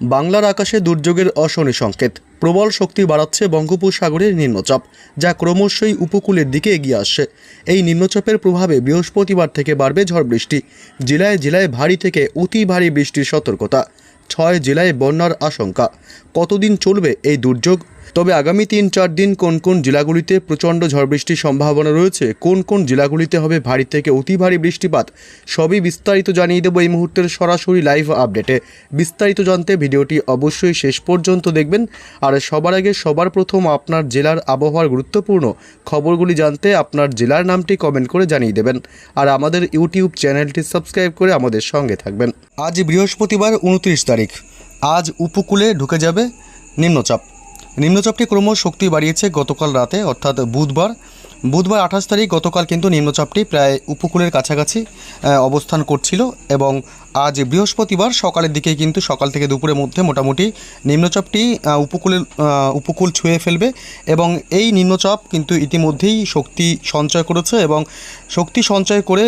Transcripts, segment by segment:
বাংলার আকাশে দুর্যোগের অশনি সংকেত। প্রবল শক্তি বাড়াচ্ছে বঙ্গোপসাগরের নিম্নচাপ, যা ক্রমশই উপকূলের দিকে এগিয়ে আসছে। এই নিম্নচাপের প্রভাবে বৃহস্পতিবার থেকে বাড়বে ঝড় বৃষ্টি। জেলায় জেলায় ভারী থেকে অতি ভারী বৃষ্টির সতর্কতা। ছয় জেলায় বন্যার আশঙ্কা। কতদিন চলবে এই দুর্যোগ? তবে আগামী তিন চার দিন কোন কোন জেলাগুলিতে প্রচণ্ড ঝড় বৃষ্টির সম্ভাবনা রয়েছে, কোন কোন জেলাগুলিতে হবে ভারী থেকে অতি ভারী বৃষ্টিপাত, সবই বিস্তারিত জানিয়ে দেবো এই মুহূর্তের সরাসরি লাইভ আপডেটে বিস্তারিত জানতে ভিডিওটি অবশ্যই শেষ পর্যন্ত দেখবেন। আর সবার আগে সবার প্রথম আপনার জেলার আবহাওয়ার গুরুত্বপূর্ণ খবরগুলি জানতে আপনার জেলার নামটি কমেন্ট করে জানিয়ে দেবেন। আর আমাদের ইউটিউব চ্যানেলটি সাবস্ক্রাইব করে আমাদের সঙ্গে থাকবেন। আজ বৃহস্পতিবার উনত্রিশ তারিখ। আজ উপকূলে ঢুকে যাবে নিম্নচাপ। নিম্নচাপটি ক্রমশ শক্তি বাড়িয়েছে গতকাল রাতে, অর্থাৎ বুধবার। বুধবার আঠাশ তারিখ গতকাল কিন্তু নিম্নচাপটি প্রায় উপকূলের কাছাকাছি অবস্থান করছিল এবং আজ বৃহস্পতিবার সকালের দিকে কিন্তু সকাল থেকে দুপুরের মধ্যে মোটামুটি নিম্নচাপটি উপকূলের উপকূল ছুঁয়ে ফেলবে এবং এই নিম্নচাপ কিন্তু ইতিমধ্যেই শক্তি সঞ্চয় করেছে এবং শক্তি সঞ্চয় করে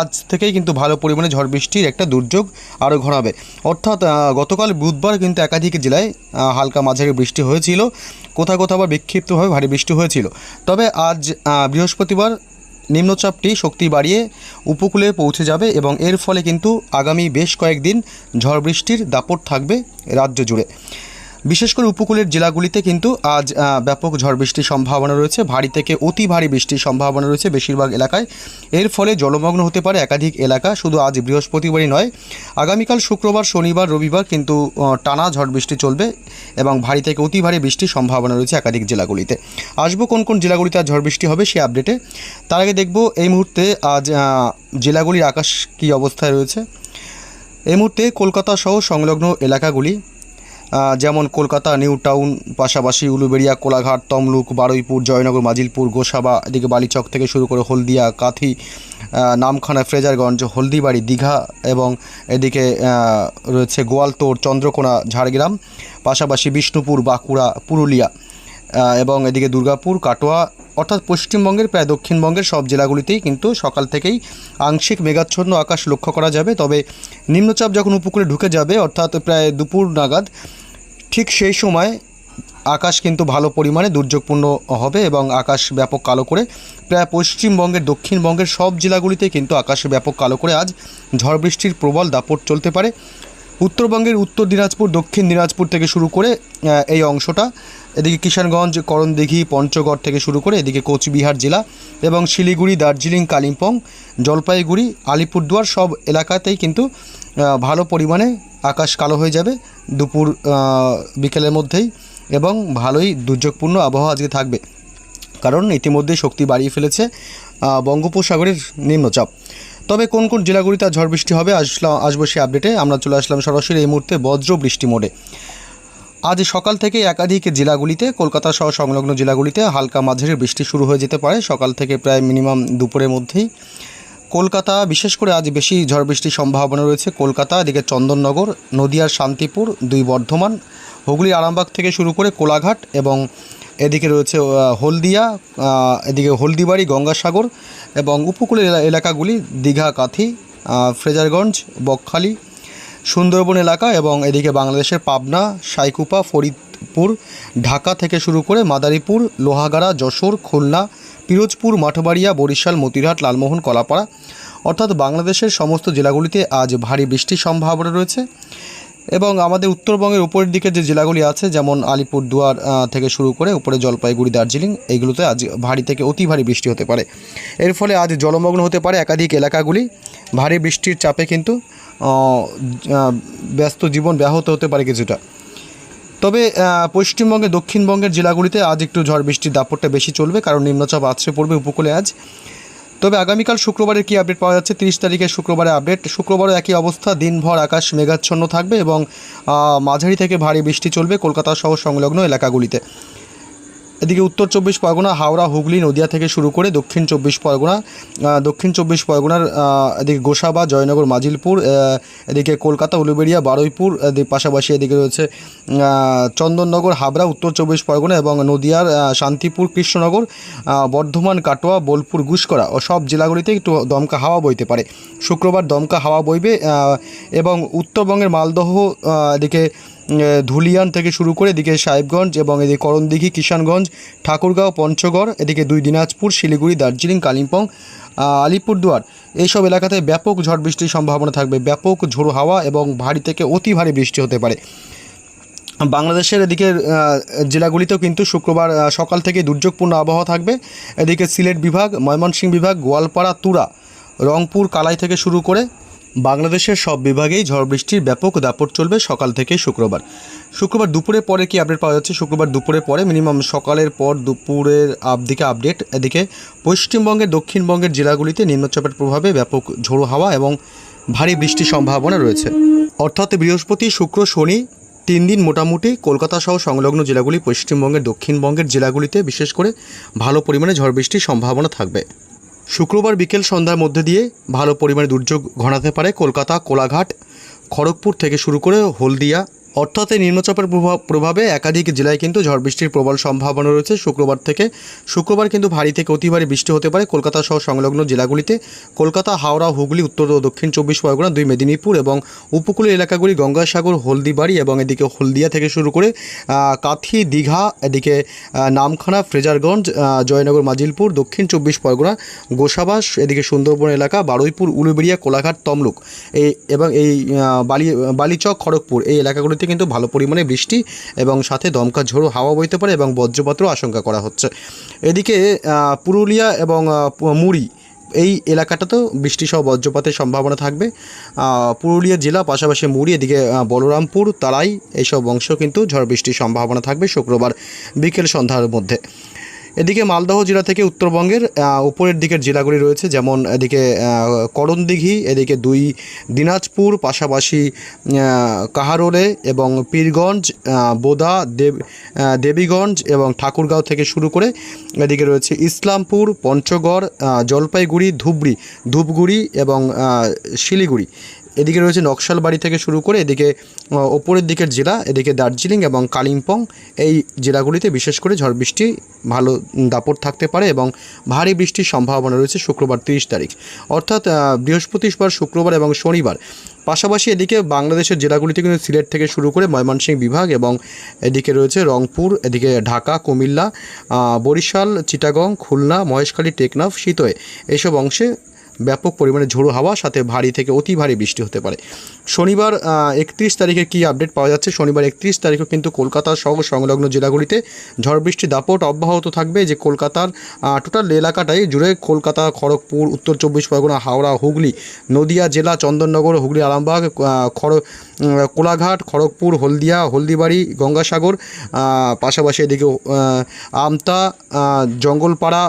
আজ থেকেই কিন্তু ভালো পরিমাণে ঝড় বৃষ্টির একটা দুর্যোগ আরও ঘনাবে। অর্থাৎ গতকাল বুধবার কিন্তু একাধিক জেলায় হালকা মাঝারি বৃষ্টি হয়েছিল। কোথাও কোথাও আবার বিক্ষিপ্তভাবে ভারী বৃষ্টি হয়েছিল। তবে আজ বৃহস্পতিবার নিম্নচাপটি শক্তি বাড়িয়ে উপকূলে পৌঁছে যাবে এবং এর ফলে কিন্তু আগামী বেশ কয়েকদিন ঝড় বৃষ্টির দাপট থাকবে রাজ্য জুড়ে। বিশেষ করে উপকূলের জেলাগুলিতে কিন্তু আজ ব্যাপক ঝড় বৃষ্টির সম্ভাবনা রয়েছে। ভারী থেকে অতি ভারী বৃষ্টির সম্ভাবনা রয়েছে বেশিরভাগ এলাকায়। এর ফলে জলমগ্ন হতে পারে একাধিক এলাকা, শুধু আজ বৃহস্পতিবারই নয়। আগামীকাল শুক্রবার, শনিবার, রবিবার কিন্তু টানা ঝড় বৃষ্টি চলবে এবং ভারী থেকে অতি ভারী বৃষ্টির সম্ভাবনা রয়েছে একাধিক জেলাগুলিতে। আসব কোন কোন জেলাগুলিতে আজ ঝড় বৃষ্টি হবে সেই আপডেটে। তার আগে দেখব এই মুহূর্তে আজ জেলাগুলির আকাশ কী অবস্থায় রয়েছে। এই মুহূর্তে কলকাতা সহ সংলগ্ন এলাকাগুলি যেমন কলকাতা, নিউ টাউন, পাশাপাশি উলুবেড়িয়া, কোলাঘাট, তমলুক, বারুইপুর, জয়নগর, মাজিলপুর, গোসাবা, এদিকে বালিচক থেকে শুরু করে হলদিয়া, কাথি নামখানা, ফ্রেজারগঞ্জ, হলদিবাড়ি, দীঘা এবং এদিকে রয়েছে গোয়ালতোড় চন্দ্রকোনা, ঝাড়গ্রাম, পাশাপাশি বিষ্ণুপুর, বাঁকুড়া, পুরুলিয়া। এবং এদিকে দুর্গাপুর, কাটোয়া, অর্থাৎ পশ্চিমবঙ্গের, প্রায় দক্ষিণবঙ্গের সব জেলাগুলিতেই কিন্তু সকাল থেকেই আংশিক মেঘাচ্ছন্ন আকাশ লক্ষ্য করা যাবে। তবে নিম্নচাপ যখন উপকূলে ঢুকে যাবে, অর্থাৎ প্রায় দুপুর নাগাদ, ঠিক সেই সময় আকাশ কিন্তু ভালো পরিমাণে দুর্যোগপূর্ণ হবে এবং আকাশ ব্যাপক কালো করে প্রায় পশ্চিমবঙ্গের, দক্ষিণবঙ্গের সব জেলাগুলিতে কিন্তু আকাশ ব্যাপক কালো করে আজ ঝড় বৃষ্টির প্রবল দাপট চলতে পারে। উত্তরবঙ্গের উত্তর দিনাজপুর, দক্ষিণ দিনাজপুর থেকে শুরু করে এই অংশটা। এদিকে কিষানগঞ্জ, করণদিঘি, পঞ্চগড় থেকে শুরু করে, এদিকে কোচবিহার জেলা এবং শিলিগুড়ি, দার্জিলিং, কালিম্পং, জলপাইগুড়ি, আলিপুরদুয়ার সব এলাকাতেই কিন্তু ভালো পরিমাণে আকাশ কালো হয়ে যাবে দুপুর বিকেলের মধ্যেই এবং ভালোই দুর্যোগপূর্ণ আবহাওয়া আজকে থাকবে। কারণ ইতিমধ্যে শক্তি বাড়িয়ে ফেলেছে বঙ্গোপসাগরের নিম্নচাপ। তবে কোন কোন জেলাগুলিতে ঝড় বৃষ্টি হবে আসলাম আসব সে আপডেটে আমরা চলে আসলাম সরাসরি এই মুহূর্তে বজ্র বৃষ্টি মোডে। আজ সকাল থেকে একাধিক জেলাগুলিতে, কলকাতা সহ সংলগ্ন জেলাগুলিতে হালকা মাঝারি বৃষ্টি শুরু হয়ে যেতে পারে। সকাল থেকে প্রায় মিনিমাম দুপুরের মধ্যেই। কলকাতা, বিশেষ করে আজ বেশি ঝড় বৃষ্টির সম্ভাবনা রয়েছে। কলকাতা, এদিকে চন্দননগর, নদিয়ার শান্তিপুর, দুই বর্ধমান হুগলি আরামবাগ থেকে শুরু করে কোলাঘাট এবং এদিকে রয়েছে হলদিয়া এদিকে হলদিবাড়ি, গঙ্গাসাগর এবং উপকূলের এলা- এলাকাগুলি দীঘা, কাথি ফ্রেজারগঞ্জ, বকখালি, সুন্দরবন এলাকা এবং এদিকে বাংলাদেশের পাবনা, সাইকুপা, ফরিদপুর, ঢাকা থেকে শুরু করে মাদারীপুর, লোহাগাড়া, যশোর, খুলনা, পিরোজপুর, মাঠবাড়িয়া, বরিশাল, মতিরহাট, লালমোহন, কলাপাড়া। অর্থাৎ বাংলাদেশের সমস্ত জেলাগুলিতে আজ ভারী বৃষ্টির সম্ভাবনা রয়েছে। এবং আমাদের উত্তরবঙ্গের উপরের দিকে যে জেলাগুলি আছে, যেমন আলিপুরদুয়ার থেকে শুরু করে উপরে জলপাইগুড়ি, দার্জিলিং এইগুলোতে আজ ভারী থেকে অতি ভারী বৃষ্টি হতে পারে। এর ফলে আজ জলমগ্ন হতে পারে একাধিক এলাকাগুলি। ভারী বৃষ্টির চাপে কিন্তু ব্যস্ত জীবন ব্যাহত হতে পারে কিছুটা। তবে পশ্চিমবঙ্গে দক্ষিণবঙ্গের জেলাগুলিতে আজ একটু ঝড় বৃষ্টির দাপটটা বেশি চলবে, কারণ নিম্নচাপ আছড়ে পড়বে উপকূলে আজ। তবে আগামীকাল শুক্রবারের কি আপডেট পাওয়া যাচ্ছে? তিরিশ তারিখে শুক্রবারে আপডেট। শুক্রবারও একই অবস্থা। দিনভর আকাশ মেঘাচ্ছন্ন থাকবে এবং মাঝারি থেকে ভারী বৃষ্টি চলবে কলকাতা সহ সংলগ্ন এলাকাগুলিতে। এদিকে উত্তর চব্বিশ পরগনা, হাওড়া, হুগলি, নদিয়া থেকে শুরু করে দক্ষিণ চব্বিশ পরগনা দক্ষিণ চব্বিশ পরগনার এদিকে গোসাবা, জয়নগর, মাজিলপুর এদিকে কলকাতা, উলুবেড়িয়া, বারুইপুর পাশাপাশি এদিকে রয়েছে চন্দননগর, হাবড়া, উত্তর চব্বিশ পরগনা এবং নদিয়ার শান্তিপুর, কৃষ্ণনগর বর্ধমান, কাটোয়া, বোলপুর, গুসকরা ও সব জেলাগুলিতে একটু দমকা হাওয়া বইতে পারে। শুক্রবার দমকা হাওয়া বইবে এবং উত্তরবঙ্গের মালদহ এদিকে ধুলিয়ান থেকে শুরু করে এদিকে সাহেবগঞ্জ এবং এদিকে করণদিঘি, কিষানগঞ্জ, ঠাকুরগাঁও, পঞ্চগড়, এদিকে দুই দিনাজপুর, শিলিগুড়ি, দার্জিলিং, কালিম্পং আলিপুরদুয়ার। এইসব এলাকাতে ব্যাপক ঝড় বৃষ্টির সম্ভাবনা থাকবে। ব্যাপক ঝোড়ো হাওয়া এবং ভারী থেকে অতি ভারী বৃষ্টি হতে পারে। বাংলাদেশের এদিকে জেলাগুলিতেও কিন্তু শুক্রবার সকাল থেকে দুর্যোগপূর্ণ আবহাওয়া থাকবে। এদিকে সিলেট বিভাগ, ময়মনসিংহ বিভাগ, গোয়ালপাড়া, তুরা, রংপুর, কালাই থেকে শুরু করে বাংলাদেশের সব বিভাগেই ঝড় বৃষ্টির ব্যাপক দাপট চলবে সকাল থেকে শুক্রবার। শুক্রবার দুপুরের পরে কি আপডেট পাওয়া যাচ্ছে? শুক্রবার দুপুরের পরে মিনিমাম সকালের পর দুপুরের দিকে আপডেট এদিকে পশ্চিমবঙ্গের, দক্ষিণবঙ্গের জেলাগুলিতে নিম্নচাপের প্রভাবে ব্যাপক ঝোড়ো হাওয়া এবং ভারী বৃষ্টির সম্ভাবনা রয়েছে। অর্থাৎ বৃহস্পতি, শুক্র, শনি তিন দিন মোটামুটি কলকাতা সহ সংলগ্ন জেলাগুলি পশ্চিমবঙ্গের, দক্ষিণবঙ্গের জেলাগুলিতে বিশেষ করে ভালো পরিমাণে ঝড় বৃষ্টির সম্ভাবনা থাকবে। শুক্রবার বিকেল সন্ধ্যার মধ্যে দিয়ে ভালো পরিমাণে দুর্যোগ ঘনাতে পারে কলকাতা, কোলাঘাট, খড়গপুর থেকে শুরু করে হলদিয়া অর্থাৎ এই নিম্নচাপের প্রভাব একাধিক জেলায় কিন্তু ঝড় বৃষ্টির প্রবল সম্ভাবনা রয়েছে। শুক্রবার থেকে, শুক্রবার কিন্তু ভারী থেকে অতি ভারী বৃষ্টি হতে পারে কলকাতা সহ সংলগ্ন জেলাগুলিতে। কলকাতা, হাওড়া, হুগলি, উত্তর ও দক্ষিণ চব্বিশ পরগনা, দুই মেদিনীপুর এবং উপকূলীয় এলাকাগুলি গঙ্গাসাগর, হলদিবাড়ি এবং এদিকে হলদিয়া থেকে শুরু করে কাথি, দীঘা, এদিকে নামখানা, ফ্রেজারগঞ্জ জয়নগর, মাজিলপুর, দক্ষিণ চব্বিশ পরগনা, গোসাবাস, এদিকে সুন্দরবন এলাকা, বারুইপুর, উলুবেড়িয়া, কোলাঘাট, তমলুক। এই এবং এই বালি, বালিচক, খড়গপুর এই এলাকাগুলিতে কিন্তু ভালো পরিমাণে বৃষ্টি এবং সাথে দমকা ঝোড়ো হাওয়া বইতে পারে এবং বজ্রপাতও আশঙ্কা করা হচ্ছে। এদিকে পুরুলিয়া এবং মুড়ি এই এলাকাটাতেও বৃষ্টি সহ বজ্রপাতের সম্ভাবনা থাকবে। পুরুলিয়া জেলা, পাশাপাশি মুড়ি, এদিকে বলরামপুর, তারাই এইসব অংশ কিন্তু ঝড় বৃষ্টির সম্ভাবনা থাকবে শুক্রবার বিকেল সন্ধ্যার মধ্যে। এদিকে মালদহ জেলা থেকে উত্তরবঙ্গের উপরের দিকের জেলাগুলি রয়েছে, যেমন এদিকে করণদিঘি, এদিকে দুই দিনাজপুর, পাশাপাশি কাহারোলে এবং পীরগঞ্জ বোদা, দেব দেবীগঞ্জ এবং ঠাকুরগাঁও থেকে শুরু করে এদিকে রয়েছে ইসলামপুর, পঞ্চগড় জলপাইগুড়ি, ধুবড়ি, ধূপগুড়ি এবং শিলিগুড়ি। এদিকে রয়েছে নকশালবাড়ি থেকে শুরু করে এদিকে ওপরের দিকের জেলা, এদিকে দার্জিলিং এবং কালিম্পং। এই জেলাগুলিতে বিশেষ করে ঝড় বৃষ্টি ভালো দাপট থাকতে পারে এবং ভারী বৃষ্টির সম্ভাবনা রয়েছে শুক্রবার তিরিশ তারিখ। অর্থাৎ বৃহস্পতিবার, শুক্রবার এবং শনিবার। পাশাপাশি এদিকে বাংলাদেশের জেলাগুলিতে কিন্তু সিলেট থেকে শুরু করে ময়মনসিংহ বিভাগ এবং এদিকে রয়েছে রংপুর, এদিকে ঢাকা, কুমিল্লা বরিশাল, চিটাগং, খুলনা, মহেশখালী, টেকনাফ শীতয়ে এইসব অংশে পরিমাণে ঝোড়ো হাওয়া, সাথে ভারী থেকে অতি ভারী বৃষ্টি হতে পারে। শনিবার একত্রিশ তারিখে কি আপডেট পাওয়া যাচ্ছে? শনিবার, একত্রিশ তারিখেও কিন্তু কলকাতা সহ সংলগ্ন জেলাগুলিতে ঝড় বৃষ্টি দাপট অব্যাহত থাকবে, যে কলকাতার টোটাল এলাকাটাই জুড়ে কলকাতা, খড়গপুর, উত্তর চব্বিশ পরগনা, হাওড়া, হুগলি, নদিয়া জেলা, চন্দননগর, হুগলি, আরামবাগ খড় কোলাঘাট, খড়গপুর, হলদিয়া, হলদিবাড়ি, গঙ্গাসাগর পাশাপাশি এদিকে আমতা জঙ্গলপাড়া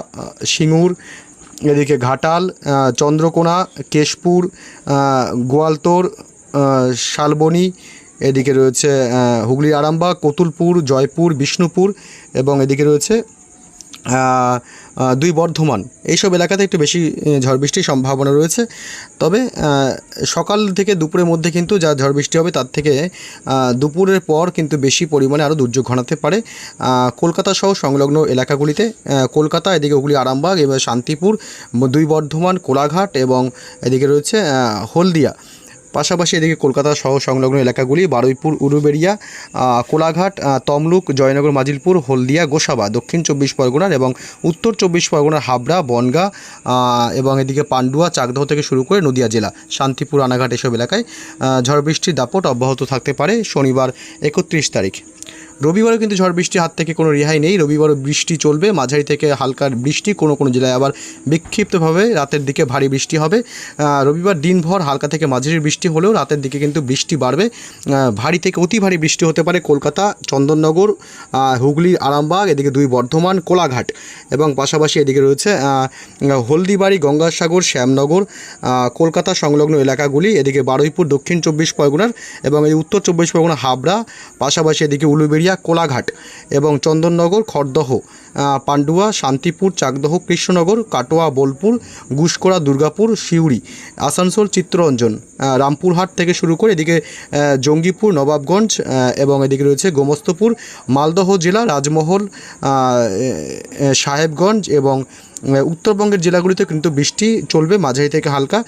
সিঙ্গুর এদিকে ঘাটাল চন্দ্রকোনা, কেশপুর গোয়ালতোর শালবনি, এদিকে রয়েছে হুগলি হুগলির আরামবাগ, কতুলপুর, জয়পুর, বিষ্ণুপুর এবং এদিকে রয়েছে দুই বর্ধমান। এইসব এলাকাতে একটু বেশি ঝড় বৃষ্টির সম্ভাবনা রয়েছে। তবে সকাল থেকে দুপুরের মধ্যে কিন্তু যা ঝড় বৃষ্টি হবে তার থেকে দুপুরের পর কিন্তু বেশি পরিমাণে আরও দুর্যোগ ঘটাতে পারে। কলকাতা সহ সংলগ্ন এলাকাগুলিতে কলকাতা, এদিকে হুগলি, আরামবাগ এবং শান্তিপুর, দুই বর্ধমান, কোলাঘাট এবং এদিকে রয়েছে হলদিয়া। পাশাপাশি এদিকে কলকাতা সহ সংলগ্ন এলাকাগুলি বারুইপুর, উরুবেড়িয়া কোলাঘাট তমলুক, জয়নগর, মাজিলপুর, হলদিয়া, গোসাবা, দক্ষিণ চব্বিশ পরগনার এবং উত্তর চব্বিশ পরগনার হাবড়া, বনগা এবং এদিকে পান্ডুয়া, চাকদহ থেকে শুরু করে নদিয়া জেলা, শান্তিপুর, আনাঘাট এসব এলাকায় ঝড় বৃষ্টির দাপট অব্যাহত থাকতে পারে শনিবার একত্রিশ তারিখ। রবিবারও কিন্তু ঝড় বৃষ্টির হাত থেকে কোনো রেহাই নেই। রবিবারও বৃষ্টি চলবে। মাঝারি থেকে হালকা বৃষ্টি কোনো কোনো জেলায় আবার বিক্ষিপ্তভাবে রাতের দিকে ভারী বৃষ্টি হবে। রবিবার দিনভর হালকা থেকে মাঝারি বৃষ্টি হলেও রাতের দিকে কিন্তু বৃষ্টি বাড়বে। ভারী থেকে অতি ভারী বৃষ্টি হতে পারে কলকাতা, চন্দননগর হুগলি, আরামবাগ, এদিকে দুই বর্ধমান, কোলাঘাট এবং পাশাপাশি এদিকে রয়েছে হলদিবাড়ি, গঙ্গাসাগর, শ্যামনগর কলকাতা সংলগ্ন এলাকাগুলি, এদিকে বারুইপুর, দক্ষিণ চব্বিশ পরগনার এবং এই উত্তর চব্বিশ পরগনা, হাবড়া, পাশাপাশি এদিকে উলুবেড়িয়া কোলাঘাট এবং চন্দননগর খড়দহ পান্ডুয়া শান্তিপুর চাকদহ কৃষ্ণনগর কাটোয়া বোলপুর গুসকোড়া দুর্গাপুর সিউড়ি আসানসোল চিত্তরঞ্জন আহ, রামপুরহাট থেকে শুরু করে এদিকে জঙ্গিপুর নবাবগঞ্জ এবং এদিকে রয়েছে গোমস্তপুর মালদহ জেলা রাজমহল সাহেবগঞ্জ এবং উত্তরবঙ্গের জেলাগুলিতে কিন্তু বৃষ্টি চলবে মাঝারি থেকে হালকা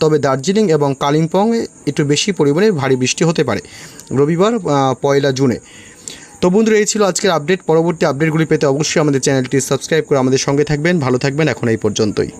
তবে দার্জিলিং এবং কালিম্পং একটু বেশি পরিমাণে ভারী বৃষ্টি হতে পারে। রবিবার পয়লা জুনে। তো বন্ধুরা, এই ছিল আজকের আপডেট পরবর্তী আপডেটগুলি পেতে অবশ্যই আমাদের চ্যানেলটি সাবস্ক্রাইব করে আমাদের সঙ্গে থাকবেন। ভালো থাকবেন, এখন এই পর্যন্তই।